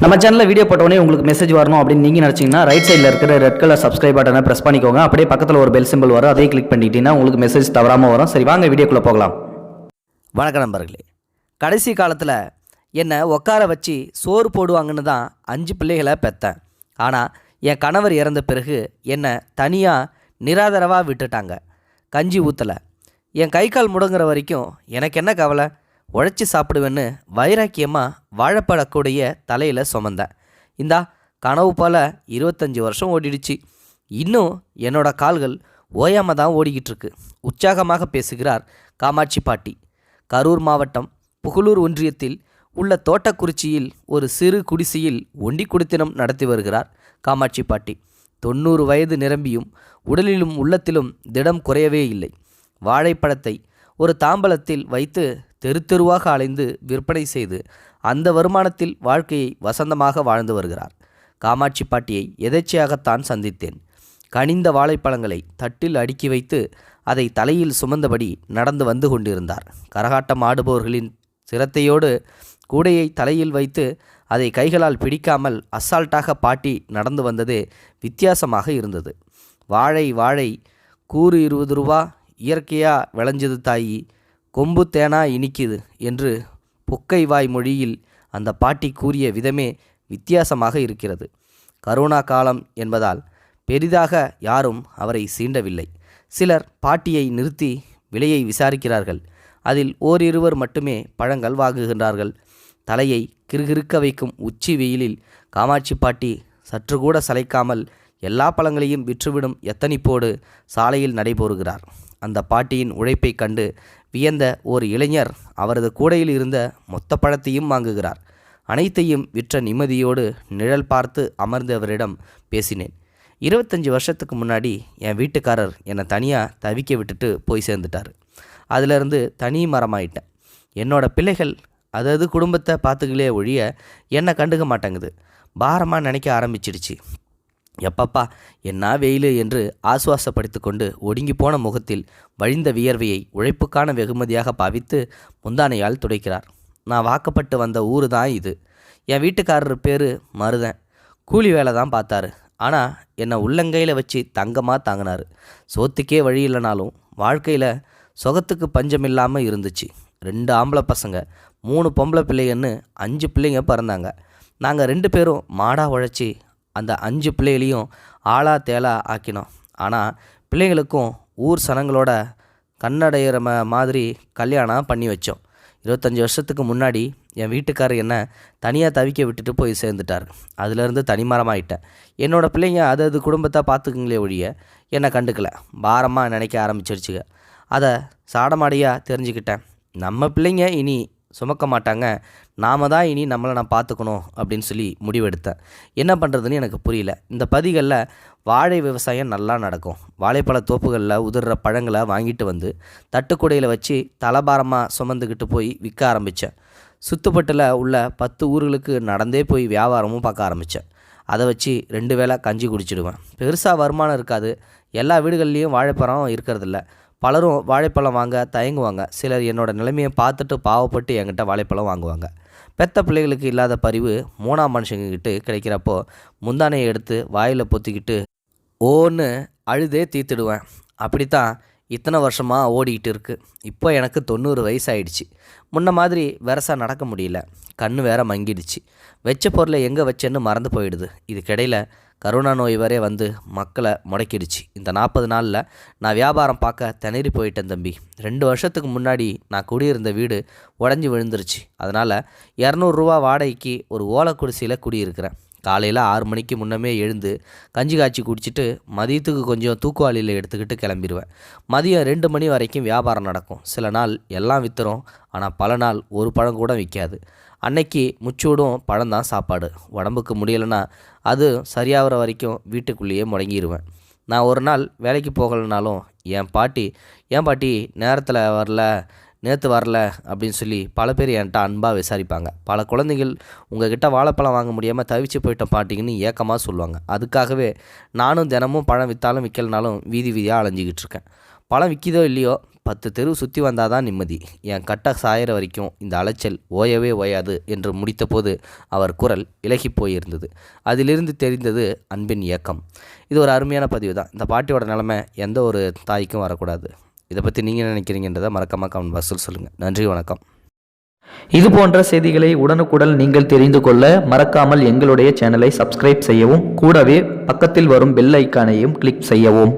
நம்ம சேனலில் வீடியோ போட்டோடனே உங்களுக்கு மெசேஜ் வரணும் அப்படின்னு நீங்கள் நினச்சிங்கன்னா ரைட் சைடில் இருக்கிற ரெட் கலர் சப்ஸ்கிரைப் பட்டனை ப்ரெஸ் பண்ணிக்கோங்க. அப்படியே பக்கத்தில் ஒரு பெல் சிம்பிள் வரும். அதையும் கிளிக் பண்ணிட்டீங்கன்னா உங்களுக்கு மெசேஜ் தவறாமல் வரும். சரி வாங்க வீடியோக்குள்ளே போகலாம். வணக்கம் நண்பர்களே. கடைசி காலத்தில் என்னை உட்கார வச்சு சோறு போடுவாங்கன்னு தான் அஞ்சு பிள்ளைகளை பெற்றேன் ஆனால் என் கணவர் இறந்த பிறகு என்னை தனியாக நிராதரவாக விட்டுட்டாங்க. கஞ்சி ஊற்றலை என் கை கால் முடங்குற வரைக்கும் எனக்கு என்ன கவலை? உழைச்சி சாப்பிடுவேன்னு வைராக்கியமாக வாழைப்படக்கூடிய தலையில் சுமந்தேன். இந்தா கனவு போல் இருபத்தஞ்சி வருஷம் ஓடிடுச்சு. இன்னும் என்னோட கால்கள் ஓயாமல் தான் ஓடிக்கிட்டு இருக்கு உற்சாகமாக பேசுகிறார் காமாட்சி பாட்டி. கரூர் மாவட்டம் புகழூர் ஒன்றியத்தில் உள்ள தோட்டக்குறிச்சியில் ஒரு சிறு குடிசையில் ஒண்டி குடித்தனம் நடத்தி வருகிறார் காமாட்சி பாட்டி. தொண்ணூறு வயது நிரம்பியும் உடலிலும் உள்ளத்திலும் திடம் குறையவே இல்லை. வாழைப்பழத்தை ஒரு தாம்பலத்தில் வைத்து தெரு தெருவாக அலைந்து விற்பனை செய்து அந்த வருமானத்தில் வாழ்க்கையை வசந்தமாக வாழ்ந்து வருகிறார். காமாட்சி பாட்டியை எதேச்சையாகத்தான் சந்தித்தேன். கனிந்த வாழைப்பழங்களை தட்டில் அடுக்கி வைத்து அதை தலையில் சுமந்தபடி நடந்து வந்து கொண்டிருந்தார். கரகாட்டம் ஆடுபவர்களின் சிரத்தையோடு கூடையை தலையில் வைத்து அதை கைகளால் பிடிக்காமல் அசால்ட்டாக பாட்டி நடந்து வந்ததே வித்தியாசமாக இருந்தது. வாழை வாழை கூறு இருபது ரூபா இயற்கையாக விளைஞ்சது தாயி. கொம்பு தேனா இனிக்குது என்று புக்கை வாய் மொழியில் அந்த பாட்டி கூறிய விதமே வித்தியாசமாக இருக்கிறது. கரோனா காலம் என்பதால் பெரிதாக யாரும் அவரை சீண்டவில்லை. சிலர் பாட்டியை நிறுத்தி விலையை விசாரிக்கிறார்கள். அதில் ஓரிருவர் மட்டுமே பழங்கள் வாங்குகின்றார்கள். தலையை கிறுகிறுக்க வைக்கும் உச்சி வெயிலில் காமாட்சி பாட்டி சற்று கூட சளைக்காமல் எல்லா பழங்களையும் விற்றுவிடும் எத்தனிப்போடு சாலையில் நடைபோறுகிறார். அந்த பாட்டியின் உழைப்பைக் கண்டு வியந்த ஒரு இளைஞர் அவரது கூடையில் இருந்த மொத்த பழத்தையும் வாங்குகிறார். அனைத்தையும் விற்ற நிம்மதியோடு நிழல் பார்த்து அமர்ந்தவரிடம் பேசினேன். இருபத்தஞ்சி வருஷத்துக்கு முன்னாடி என் வீட்டுக்காரர் என்னை தனியாக தவிக்க விட்டுட்டு போய் சேர்ந்துட்டார். அதிலிருந்து தனி மரமாயிட்டேன். என்னோட பிள்ளைகள் அதாவது குடும்பத்தை பார்த்துக்கலே ஒழிய என்னை கண்டுக்க மாட்டேங்குது. பாரமாக நினைக்க ஆரம்பிச்சிடுச்சு. எப்பப்பா என்ன வெயில் என்று ஆசுவாசப்படுத்தி கொண்டு ஒடுங்கி போன முகத்தில் வழிந்த வியர்வையை உழைப்புக்கான வெகுமதியாக பாவித்து முந்தானையால் துடைக்கிறார். நான் வாக்கப்பட்டு வந்த ஊர் தான் இது. என் வீட்டுக்காரர் பேர் மருதன். கூலி வேலை தான் பார்த்தாரு. ஆனால் என்னை உள்ளங்கையில் வச்சு தங்கமாக தாங்கினார். சோத்துக்கே வழி இல்லைனாலும் வாழ்க்கையில் சொகத்துக்கு பஞ்சம் இல்லாமல் இருந்துச்சு. ரெண்டு ஆம்பளை பசங்க மூணு பொம்பளை பிள்ளைங்கன்னு அஞ்சு பிள்ளைங்க பிறந்தாங்க. நாங்கள் ரெண்டு பேரும் மாடாக உழைச்சி அந்த அஞ்சு பிள்ளைகளையும் ஆளா தேலா ஆக்கினோம். ஆனால் பிள்ளைங்களுக்கும் ஊர் சனங்களோட கண்ணடையிற ம மாதிரி கல்யாணம் பண்ணி வச்சோம். இருபத்தஞ்சி வருஷத்துக்கு முன்னாடி என் வீட்டுக்காரர் என்ன தனியாக தவிக்க விட்டுட்டு போய் சேர்ந்துட்டார். அதுலேருந்து தனிமரமாயிட்டேன். என்னோடய பிள்ளைங்க அது அது குடும்பத்தை பார்த்துக்குங்களே ஒழிய என்னை கண்டுக்கல. பாரமாக நினைக்க ஆரம்பிச்சிருச்சுங்க அதை சாடமாடியாக தெரிஞ்சுக்கிட்டேன். நம்ம பிள்ளைங்க இனி சுமக்க மாட்டாங்க. நாம தான் இனி நம்மளை நான் பார்த்துக்கணும் அப்படின்னு சொல்லி முடிவெடுத்தேன். என்ன பண்ணுறதுன்னு எனக்கு புரியல. இந்த பதிகளில் வாழை விவசாயம் நல்லா நடக்கும். வாழைப்பழ தோப்புகளில் உதிர்ற பழங்களை வாங்கிட்டு வந்து தட்டுக்குடையில் வச்சு தலபாரமாக சுமந்துக்கிட்டு போய் விற்க ஆரம்பித்தேன் சுத்துப்பட்டில் உள்ள பத்து ஊர்களுக்கு நடந்தே போய் வியாபாரமும் பார்க்க ஆரம்பித்தேன் அதை வச்சு ரெண்டு வேளை கஞ்சி குடிச்சிடுவேன். பெருசாக வருமானம் இருக்காது. எல்லா வீடுகள்லேயும் வாழைப்பழம் இருக்கிறதில்ல. பலரும் வாழைப்பழம் வாங்க தயங்குவாங்க. சிலர் என்னோட நிலைமையை பார்த்துட்டு பாவப்பட்டு என்கிட்ட வாழைப்பழம் வாங்குவாங்க. பெத்த பிள்ளைகளுக்கு இல்லாத பரிவு மூணாம் மனுஷங்கக்கிட்ட கிடைக்கிறப்போ முந்தானையை எடுத்து வாயில் பொத்திக்கிட்டு ஓன்னு அழுதே தீர்த்துடுவேன். அப்படித்தான் இத்தனை வருஷமாக ஓடிக்கிட்டு இருக்குது இப்போ எனக்கு தொண்ணூறு வயசு முன்ன மாதிரி வெரசாக நடக்க முடியல. கண் வேற மங்கிடுச்சு. வச்ச பொருளை எங்கே வச்சேன்னு மறந்து போயிடுது. இதுக்கிடையில் கரோனா நோய் வரை வந்து மக்களை முடக்கிடுச்சு. இந்த நாற்பது நாளில் நான் வியாபாரம் பார்க்க திணறி போயிட்டேன் தம்பி. ரெண்டு வருஷத்துக்கு முன்னாடி நான் குடியிருந்த வீடு உடஞ்சி விழுந்துருச்சு. அதனால் இரநூறுவா வாடகைக்கு ஒரு ஓலை குடிசையில் குடியிருக்கிறேன். காலையில் ஆறு மணிக்கு முன்னமே எழுந்து கஞ்சி காய்ச்சி குடிச்சிட்டு மதியத்துக்கு கொஞ்சம் தூக்குவாளியில் எடுத்துக்கிட்டு கிளம்பிடுவேன் மதியம் ரெண்டு மணி வரைக்கும் வியாபாரம் நடக்கும். சில நாள் எல்லாம் விற்றுரும் ஆனால் பல நாள் ஒரு பழம் கூட விற்காது அன்னைக்கு முச்சூடும் பழம் தான் சாப்பாடு. உடம்புக்கு முடியலைன்னா அது சரியாகிற வரைக்கும் வீட்டுக்குள்ளேயே முடங்கிடுவேன் நான் ஒரு நாள் வேலைக்கு போகலைனாலும் என் பாட்டி ஏன் பாட்டி நேரத்தில் வரல. நேற்று வரல அப்படின்னு சொல்லி பல பேர் என்கிட்ட அன்பாக விசாரிப்பாங்க. பல குழந்தைகள் உங்ககிட்ட வாழைப்பழம் வாங்க முடியாமல் தவிச்சு போயிட்டோம் பாட்டிங்கன்னு ஏக்கமாக சொல்லுவாங்க. அதுக்காகவே நானும் தினமும் பழம் விற்றாலும் விற்கலனாலும் வீதி வீதியாக அலைஞ்சிக்கிட்டு இருக்கேன். பழம் விற்கிதோ இல்லையோ பத்து தெரு சுற்றி வந்தால் தான் நிம்மதி. என் கட்ட சாயிற வரைக்கும் இந்த அலைச்சல் ஓயவே ஓயாது என்று முடித்தபோது அவர் குரல் இலகி போயிருந்தது. அதிலிருந்து தெரிந்தது அன்பின் இயக்கம் இது ஒரு அருமையான பதிவு தான் இந்த பாட்டியோட நிலைமை எந்த ஒரு தாய்க்கும் வரக்கூடாது. இதை பற்றி நீங்கள் நினைக்கிறீங்கன்றதை மறக்காமல் கமெண்ட் பாக்ஸில் சொல்லுங்கள் நன்றி வணக்கம். இது போன்ற செய்திகளை உடனுக்குடன் நீங்கள் தெரிந்து கொள்ள மறக்காமல் எங்களுடைய சேனலை சப்ஸ்கிரைப் செய்யவும் கூடவே பக்கத்தில் வரும் பெல் ஐக்கானையும் கிளிக் செய்யவும்.